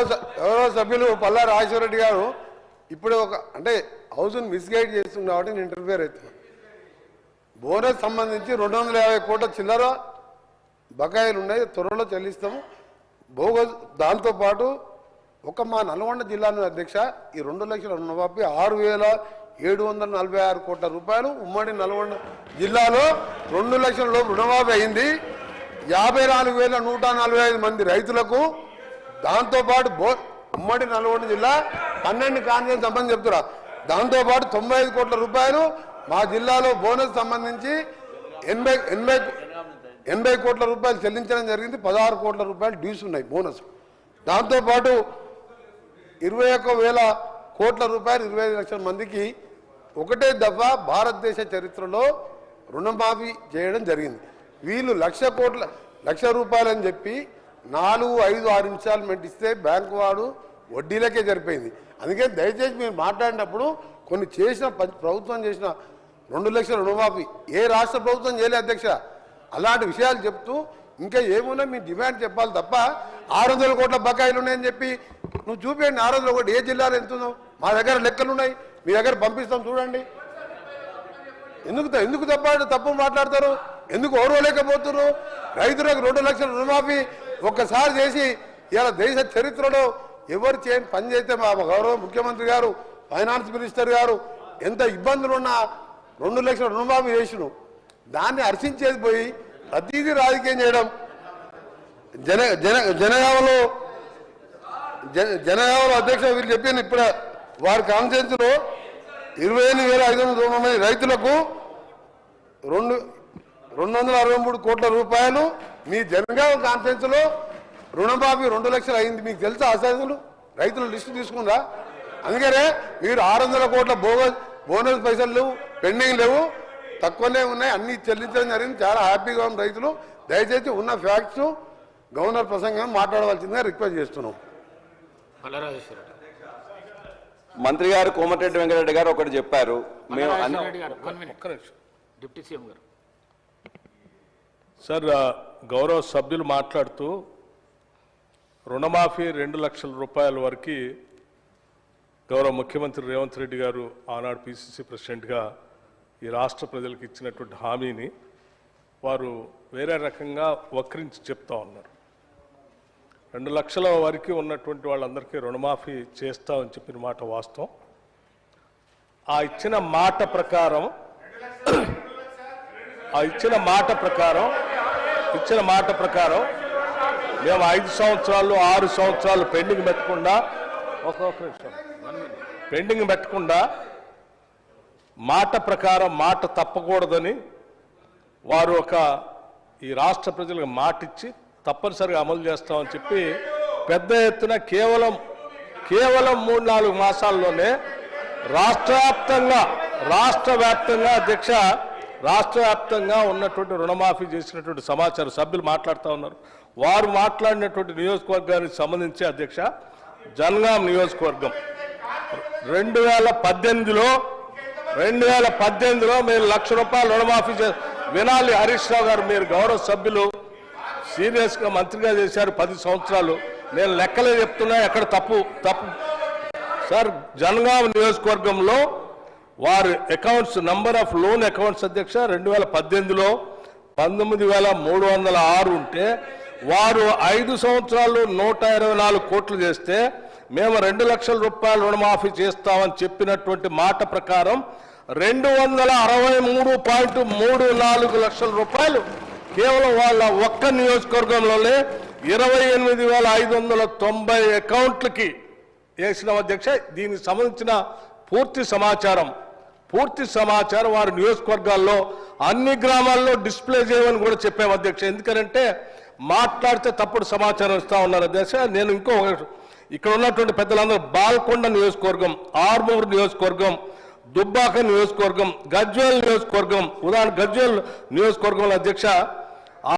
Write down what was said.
ఎవరో సభ్యులు పల్లా రాజేశ్వరరెడ్డి గారు ఇప్పుడు ఒక అంటే హౌస్ను మిస్గైడ్ చేస్తుంది కాబట్టి నేను ఇంటర్ఫియర్ అవుతున్నాను బోనస్ సంబంధించి రెండు వందల యాభై కోట్ల చిల్లర బకాయిలు ఉన్నాయి త్వరలో చెల్లిస్తాము. బోగస్ దాంతోపాటు ఒక మా నల్గొండ జిల్లాను అధ్యక్ష ఈ రెండు లక్షల రుణమాఫీ ఆరు వేల ఏడు వందల నలభై ఆరు కోట్ల రూపాయలు. ఉమ్మడి నల్గొండ జిల్లాలో రెండు లక్షల లోపు రుణమాఫీ అయింది. యాభై నాలుగు వేల నూట నలభై ఐదు మంది రైతులకు దాంతోపాటు బో ఉమ్మడి నల్గొండ జిల్లా పన్నెండు కాన్వెన్స్ సంబంధించి చెప్తున్నా. దాంతోపాటు తొంభై ఐదు కోట్ల రూపాయలు మా జిల్లాలో బోనస్ సంబంధించి ఎనభై ఎనభై ఎనభై కోట్ల రూపాయలు చెల్లించడం జరిగింది. పదహారు కోట్ల రూపాయలు డ్యూస్ ఉన్నాయి బోనస్. దాంతోపాటు ఇరవై ఒక్క వేల కోట్ల రూపాయలు ఇరవై ఐదు లక్షల మందికి ఒకటే దఫా భారతదేశ చరిత్రలో రుణమాఫీ చేయడం జరిగింది. వీళ్ళు లక్ష కోట్ల లక్ష రూపాయలు అని చెప్పి నాలుగు ఐదు ఆరు ఇన్స్టాల్మెంట్ ఇస్తే బ్యాంకు వాడు వడ్డీలకే సరిపోయింది. అందుకే దయచేసి మీరు మాట్లాడినప్పుడు కొన్ని చేసిన ప్రభుత్వం చేసిన రెండు లక్షల రుణమాఫీ. ఏ రాష్ట్ర ప్రభుత్వం చేయలేదు అధ్యక్ష. అలాంటి విషయాలు చెప్తూ ఇంకా ఏమున్నా మీ డిమాండ్ చెప్పాలి తప్ప ఆరు వందల కోట్ల బకాయిలు ఉన్నాయని చెప్పి నువ్వు చూపించండి ఆరు వందల కోట్లు ఏ జిల్లాలో ఎంత ఉందో మా దగ్గర లెక్కలు ఉన్నాయి. మీ దగ్గర పంపిస్తాం చూడండి. ఎందుకు ఎందుకు తప్ప తప్పు మాట్లాడతారు? ఎందుకు ఓర్వలేకపోతున్నారు? రైతులకు రెండు లక్షల రుణమాఫీ ఒక్కసారి చేసి ఇలా దేశ చరిత్రలో ఎవరు చేయని పని చేస్తే మా గౌరవ ముఖ్యమంత్రి గారు ఫైనాన్స్ మినిస్టర్ గారు ఎంత ఇబ్బందులు ఉన్నా రెండు లక్షల రుణమాఫీ చేసిను దాన్ని హర్షించేది పోయి ప్రతిదీ రాజకీయం చేయడం. జన జన జనగామలో జన జనగామలో అధ్యక్ష వీళ్ళు చెప్పాను ఇప్పుడు. వారి కాన్ఫరెన్స్లో ఇరవై ఎనిమిది వేల ఐదు వందల మంది రైతులకు రెండు రెండు వందల అరవై మూడు కోట్ల రూపాయలు మీ జనగామ కాన్ఫరెన్స్లో రుణమాఫీ రెండు లక్షలు అయింది. మీకు తెలుసా అసలు రైతుల లిస్టు తీసుకుందా? అందుకనే మీరు ఆరు వందల కోట్ల బోగస్ బోనస్ పైసలు లేవు పెండింగ్ లేవు తక్కువనే ఉన్నాయి అన్ని చెల్లించడం జరిగింది. చాలా హ్యాపీగా ఉన్న రైతులు. దయచేసి ఉన్న ఫ్యాక్ట్స్ గవర్నర్ ప్రసంగం మాట్లాడవలసిందిగా రిక్వెస్ట్ చేస్తున్నాం. మంత్రి గారు కోమటిరెడ్డి వెంకటరెడ్డి గారు ఒకటి చెప్పారు. మేము డిప్యూటీ సీఎం గారు. సార్ గౌరవ సభ్యులు మాట్లాడుతూ రుణమాఫీ రెండు లక్షల రూపాయల వరకు గౌరవ ముఖ్యమంత్రి రేవంత్ రెడ్డి గారు ఆనాడు పిసిసి ప్రెసిడెంట్గా ఈ రాష్ట్ర ప్రజలకు ఇచ్చినటువంటి హామీని వారు వేరే రకంగా వక్రించి చెప్తా ఉన్నారు. రెండు లక్షల వరకు ఉన్నటువంటి వాళ్ళందరికీ రుణమాఫీ చేస్తామని చెప్పిన మాట వాస్తవం. ఆ ఇచ్చిన మాట ప్రకారం ఆ ఇచ్చిన మాట ప్రకారం ఇచ్చిన మాట ప్రకారం మేము ఐదు సంవత్సరాలు ఆరు సంవత్సరాలు పెండింగ్ పెట్టకుండా ఒక నిమిషం పెండింగ్ పెట్టకుండా మాట ప్రకారం మాట తప్పకూడదని వారు ఒక ఈ రాష్ట్ర ప్రజలకు మాట ఇచ్చి తప్పనిసరిగా అమలు చేస్తామని చెప్పి పెద్ద ఎత్తున కేవలం కేవలం మూడు నాలుగు మాసాల్లోనే రాష్ట్ర వ్యాప్తంగా రాష్ట్ర వ్యాప్తంగా అధ్యక్ష రాష్ట్ర వ్యాప్తంగా ఉన్నటువంటి రుణమాఫీ చేసినటువంటి సమాచారం సభ్యులు మాట్లాడుతూ ఉన్నారు. వారు మాట్లాడినటువంటి నియోజకవర్గానికి సంబంధించి అధ్యక్ష జనగాం నియోజకవర్గం. రెండు వేల పద్దెనిమిదిలో రెండు వేల పద్దెనిమిదిలో మీరు లక్ష రూపాయలు రుణమాఫీ చే వినాలి హరీష్ రావు గారు మీరు గౌరవ సభ్యులు సీరియస్గా మంత్రిగా చేశారు పది సంవత్సరాలు. నేను లెక్కలే చెప్తున్నా ఎక్కడ తప్పు తప్పు. సార్ జనగాం నియోజకవర్గంలో వారి accounts number of loan accounts అధ్యక్ష రెండు వేల పద్దెనిమిదిలో పంతొమ్మిది వేల మూడు వందల ఆరు ఉంటే వారు ఐదు సంవత్సరాలు నూట ఇరవై నాలుగు కోట్లు చేస్తే మేము రెండు లక్షల రూపాయలు రుణమాఫీ చేస్తామని చెప్పినటువంటి మాట ప్రకారం రెండు వందల అరవై మూడు పాయింట్ మూడు నాలుగు లక్షల రూపాయలు కేవలం వాళ్ళ ఒక్క నియోజకవర్గంలోనే ఇరవై ఎనిమిది వేల ఐదు వందల తొంభై అకౌంట్లకి వేసిన అధ్యక్ష. దీనికి సంబంధించిన పూర్తి సమాచారం పూర్తి సమాచారం వారి నియోజకవర్గాల్లో అన్ని గ్రామాల్లో డిస్ప్లే చేయమని కూడా చెప్పాము అధ్యక్ష. ఎందుకంటే మాట్లాడితే తప్పుడు సమాచారం ఇస్తా ఉన్నారు అధ్యక్ష. నేను ఇంకో ఇక్కడ ఉన్నటువంటి పెద్దలందరూ బాల్కొండ నియోజకవర్గం ఆర్మూర్ నియోజకవర్గం దుబ్బాక నియోజకవర్గం గజ్వేల్ నియోజకవర్గం. ఉదాహరణ గజ్వేల్ నియోజకవర్గంలో అధ్యక్ష